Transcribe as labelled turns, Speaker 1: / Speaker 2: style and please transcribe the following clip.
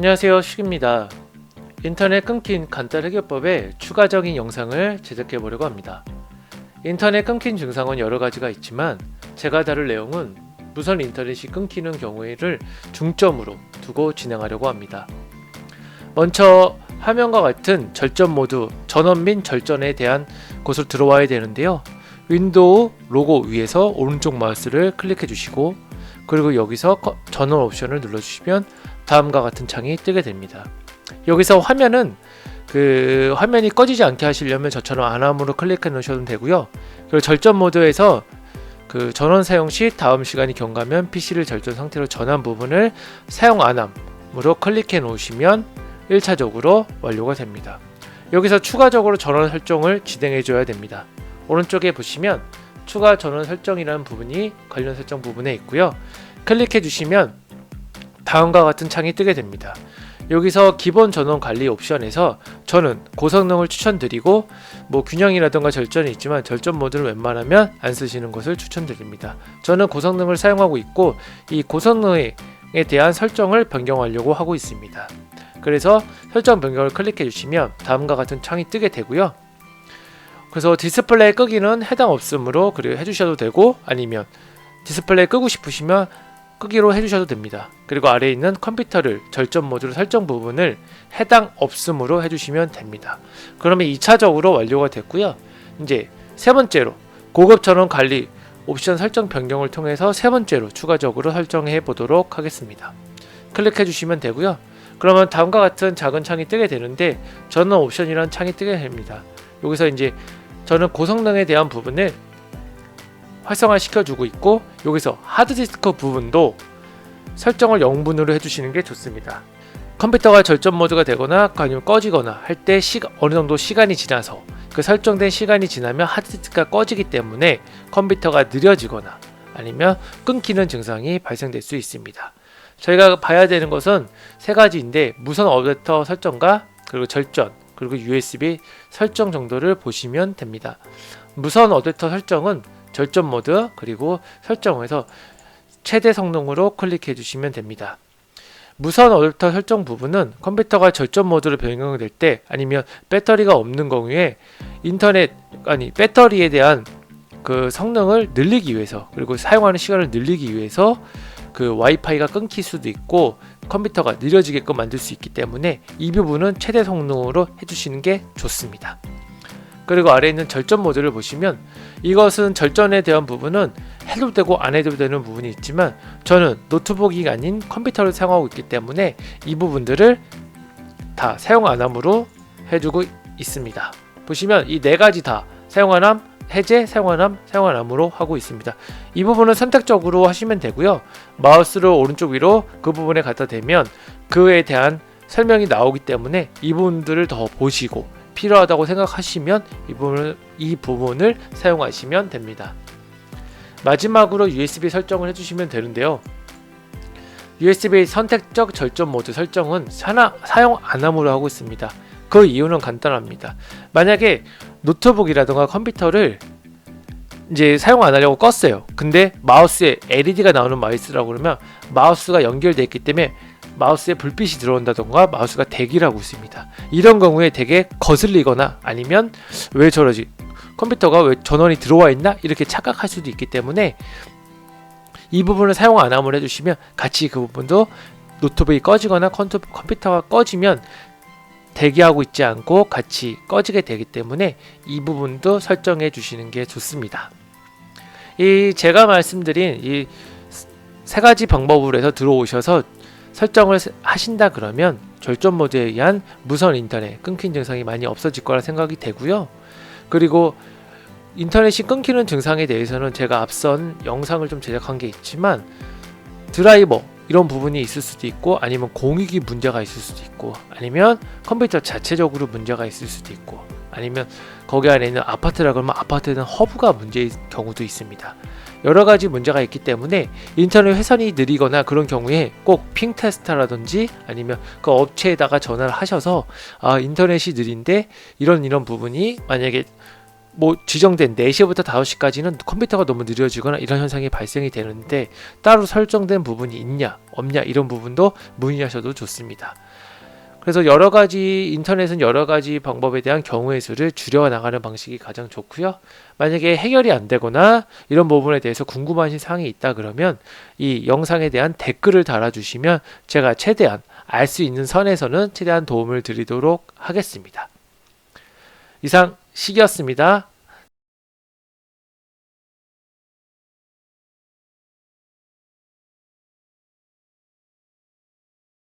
Speaker 1: 안녕하세요 식입니다. 인터넷 끊긴 간단 해결법의 추가적인 영상을 제작해 보려고 합니다. 인터넷 끊긴 증상은 여러 가지가 있지만 제가 다룰 내용은 무선 인터넷이 끊기는 경우를 중점으로 두고 진행하려고 합니다. 먼저 화면과 같은 절전 모드 전원 및 절전에 대한 곳으로 들어와야 되는데요. 윈도우 로고 위에서 오른쪽 마우스를 클릭해 주시고 그리고 여기서 커- 전원 옵션을 눌러 주시면 다음과 같은 창이 뜨게 됩니다. 여기서 화면은 그 화면이 꺼지지 않게 하시려면 저처럼 안함으로 클릭해 놓으셔도 되고요. 그리고 절전 모드에서 그 전원 사용 시 다음 시간이 경과하면 PC를 절전 상태로 전환 부분을 사용 안함으로 클릭해 놓으시면 1차적으로 완료가 됩니다. 여기서 추가적으로 전원 설정을 진행해 줘야 됩니다. 오른쪽에 보시면 추가 전원 설정이라는 부분이 관련 설정 부분에 있고요. 클릭해 주시면 다음과 같은 창이 뜨게 됩니다. 여기서 기본 전원 관리 옵션에서 저는 고성능을 추천드리고 뭐 균형이라든가 절전이 있지만 절전 모드는 웬만하면 안 쓰시는 것을 추천드립니다. 저는 고성능을 사용하고 있고 이 고성능에 대한 설정을 변경하려고 하고 있습니다. 그래서 설정 변경을 클릭해 주시면 다음과 같은 창이 뜨게 되고요. 그래서 디스플레이 끄기는 해당 없으므로 그리고 해주셔도 되고 아니면 디스플레이 끄고 싶으시면 끄기로 해주셔도 됩니다. 그리고 아래에 있는 컴퓨터를 절전 모드로 설정 부분을 해당 없음으로 해주시면 됩니다. 그러면 2차적으로 완료가 됐고요. 이제 세 번째로 고급 전원 관리 옵션 설정 변경을 통해서 세 번째로 추가적으로 설정해 보도록 하겠습니다. 클릭해 주시면 되고요. 그러면 다음과 같은 작은 창이 뜨게 되는데 전원 옵션이라는 창이 뜨게 됩니다. 여기서 이제 저는 고성능에 대한 부분을 활성화 시켜주고 있고 여기서 하드디스크 부분도 설정을 0분으로 해주시는 게 좋습니다. 컴퓨터가 절전 모드가 되거나 아니면 꺼지거나 할 때 어느 정도 시간이 지나서 그 설정된 시간이 지나면 하드디스크가 꺼지기 때문에 컴퓨터가 느려지거나 아니면 끊기는 증상이 발생될 수 있습니다. 저희가 봐야 되는 것은 세 가지인데 무선 어댑터 설정과 그리고 절전 그리고 USB 설정 정도를 보시면 됩니다. 무선 어댑터 설정은 절전 모드 그리고 설정에서 최대 성능으로 클릭해 주시면 됩니다. 무선 어댑터 설정 부분은 컴퓨터가 절전 모드로 변경될 때 아니면 배터리가 없는 경우에 인터넷 아니 배터리에 대한 그 성능을 늘리기 위해서 그리고 사용하는 시간을 늘리기 위해서 그 와이파이가 끊길 수도 있고 컴퓨터가 느려지게끔 만들 수 있기 때문에 이 부분은 최대 성능으로 해주시는 게 좋습니다. 그리고 아래에 있는 절전 모드를 보시면 이것은 절전에 대한 부분은 해도 되고 안 해도 되는 부분이 있지만 저는 노트북이 아닌 컴퓨터를 사용하고 있기 때문에 이 부분들을 다 사용 안 함으로 해주고 있습니다. 보시면 이 네 가지 다 사용 안 함, 해제, 사용 안 함, 사용 안 함으로 하고 있습니다. 이 부분은 선택적으로 하시면 되고요. 마우스를 오른쪽 위로 그 부분에 갖다 대면 그에 대한 설명이 나오기 때문에 이 부분들을 더 보시고 필요하다고 생각하시면 이 부분을, 이 부분을 사용하시면 됩니다. 마지막으로 USB 설정을 해주시면 되는데요. USB 선택적 절전 모드 설정은 사나, 사용 안 함으로 하고 있습니다. 그 이유는 간단합니다. 만약에 노트북이라든가 컴퓨터를 이제 사용 안 하려고 껐어요. 근데 마우스에 LED가 나오는 마우스라고 그러면 마우스가 연결되어 있기 때문에 마우스에 불빛이 들어온다던가 마우스가 대기를 하고 있습니다. 이런 경우에 되게 거슬리거나 아니면 왜 저러지? 컴퓨터가 왜 전원이 들어와 있나? 이렇게 착각할 수도 있기 때문에 이 부분을 사용 안 함을 해주시면 같이 그 부분도 노트북이 꺼지거나 컴퓨- 컴퓨터가 꺼지면 대기하고 있지 않고 같이 꺼지게 되기 때문에 이 부분도 설정해 주시는 게 좋습니다. 이 제가 말씀드린 이 세 가지 방법으로 해서 들어오셔서 설정을 하신다 그러면 절전 모드에 의한 무선 인터넷 끊긴 증상이 많이 없어질 거라 생각이 되고요. 그리고 인터넷이 끊기는 증상에 대해서는 제가 앞선 영상을 좀 제작한 게 있지만 드라이버 이런 부분이 있을 수도 있고 아니면 공익이 문제가 있을 수도 있고 아니면 컴퓨터 자체적으로 문제가 있을 수도 있고 아니면 거기 안에 있는 아파트라 그러면 아파트는 허브가 문제인 경우도 있습니다. 여러 가지 문제가 있기 때문에 인터넷 회선이 느리거나 그런 경우에 꼭 핑테스터라든지 아니면 그 업체에다가 전화를 하셔서 아 인터넷이 느린데 이런 이런 부분이 만약에 뭐 지정된 4시부터 5시까지는 컴퓨터가 너무 느려지거나 이런 현상이 발생이 되는데 따로 설정된 부분이 있냐 없냐 이런 부분도 문의하셔도 좋습니다. 그래서 여러 가지 인터넷은 여러 가지 방법에 대한 경우의 수를 줄여 나가는 방식이 가장 좋고요. 만약에 해결이 안 되거나 이런 부분에 대해서 궁금하신 사항이 있다 그러면 이 영상에 대한 댓글을 달아주시면 제가 최대한 알 수 있는 선에서는 최대한 도움을 드리도록 하겠습니다. 이상 시기였습니다.